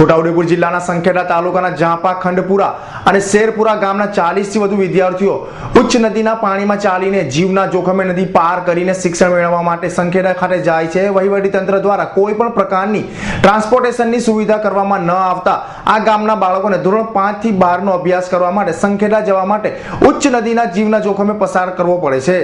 છોટાઉદેપુર જિલ્લાના સંખેડા તાલુકાના જાપા, ખંડપુરા અને શેરપુરા ગામના ચાલીસથી વધુ વિદ્યાર્થીઓ ઉચ્ચ નદીના પાણીમાં ચાલીને જીવના જોખમે નદી પાર કરીને શિક્ષણ મેળવવા માટે સંખેડા ખાતે જાય છે. વહીવટી તંત્ર દ્વારા કોઈ પણ પ્રકારની ટ્રાન્સપોર્ટેશનની સુવિધા કરવામાં ન આવતા આ ગામના બાળકોને ધોરણ પાંચથી બાર નો અભ્યાસ કરવા માટે સંખેડા જવા માટે ઉચ્ચ નદીના જીવના જોખમે પસાર કરવો પડે છે.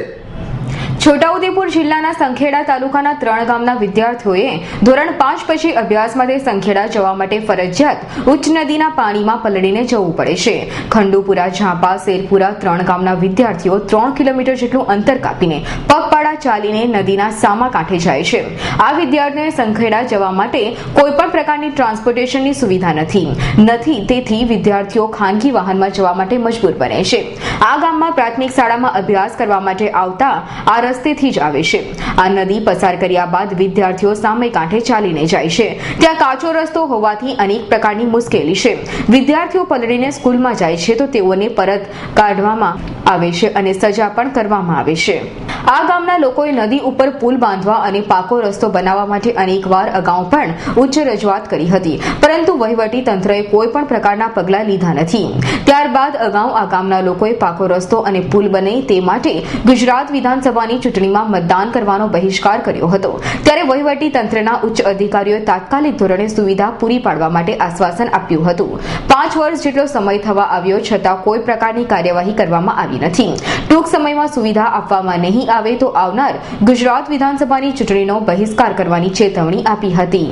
છોટાઉદેપુર જિલ્લાના સંખેડા તાલુકાના ત્રણ ગામના વિદ્યાર્થીઓએ ધોરણ પાંચ પછી અભ્યાસ માટે સંખેડા જવા માટે ફરજિયાત ઉચ્ચ નદીના પાણીમાં પલળીને જવું પડે છે. ખંડુપુરા, ઝાંપા, શેરપુરા ત્રણ ગામના વિદ્યાર્થીઓ ત્રણ કિલોમીટર જેટલું અંતર કાપીને પગપાળા ચાલીને નદીના સામા કાંઠે જાય છે. આ વિદ્યાર્થીઓને સંખેડા જવા માટે કોઈ પણ પ્રકારની ટ્રાન્સપોર્ટેશનની સુવિધા નથી. નથી, તેથી વિદ્યાર્થીઓ ખાનગી વાહનમાં જવા માટે મજબૂર બને છે. આ ગામમાં પ્રાથમિક શાળામાં અભ્યાસ કરવા માટે આવતા આ રસ્તેથી જ આવે છે. આ નદી પસાર કર્યા બાદ વિદ્યાર્થીઓ સામે કાંઠે ચાલીને જાય છે. ત્યાં કાચો રસ્તો હોવાથી અનેક પ્રકારની મુશ્કેલી છે. વિદ્યાર્થીઓ પલળીને સ્કૂલમાં જાય છે તો તેઓને પરત કાઢવામાં આવે છે અને સજા પણ કરવામાં આવે છે. આ ગામના લોકોએ નદી ઉપર પુલ બાંધવા અને પાકો રસ્તો બનાવવા માટે અનેકવાર અગાઉ પણ ઉચ્ચ રજૂઆત કરી હતી. પરંતુ વહીવટી તંત્રએ કોઈ પણ પ્રકારના પગલાં લીધા નથી. ત્યારબાદ અગાઉ આ ગામના લોકોએ પાકો રસ્તો અને પુલ બને તે માટે ગુજરાત વિધાનસભાની ચૂંટણીમાં મતદાન કરવાનો બહિષ્કાર કર્યો હતો. ત્યારે વહીવટી તંત્રના ઉચ્ચ અધિકારીઓએ તાત્કાલિક ધોરણે સુવિધા પૂરી પાડવા માટે આશ્વાસન આપ્યું હતું. પાંચ વર્ષ જેટલો સમય થવા આવ્યો છતાં કોઈ પ્રકારની કાર્યવાહી કરવામાં આવી નથી. ટૂંક સમયમાં સુવિધા આપવામાં નહીં આવે તો આવનાર ગુજરાત વિધાનસભાની ચૂંટણીનો બહિષ્કાર કરવાની ચેતવણી આપી હતી.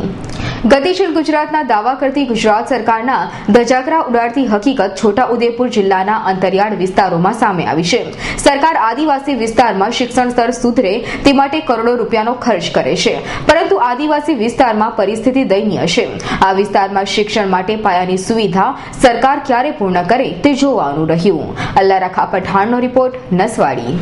ગતિશીલ ગુજરાતના દાવા કરતી ગુજરાત સરકારના ધજાગરા ઉડાડતી હકીકત છોટાઉદેપુર જિલ્લાના અંતરિયાળ વિસ્તારોમાં સામે આવી છે. સરકાર આદિવાસી વિસ્તારમાં શિક્ષણ સ્તર સુધરે તે માટે કરોડો રૂપિયાનો ખર્ચ કરે છે. પરંતુ આદિવાસી વિસ્તારમાં પરિસ્થિતિ દયનીય છે. આ વિસ્તારમાં શિક્ષણ માટે પાયાની સુવિધા સરકાર ક્યારે પૂર્ણ કરે તે જોવાનું રહ્યું. અલ્લારા પઠાણનો રિપોર્ટ નસવાડી.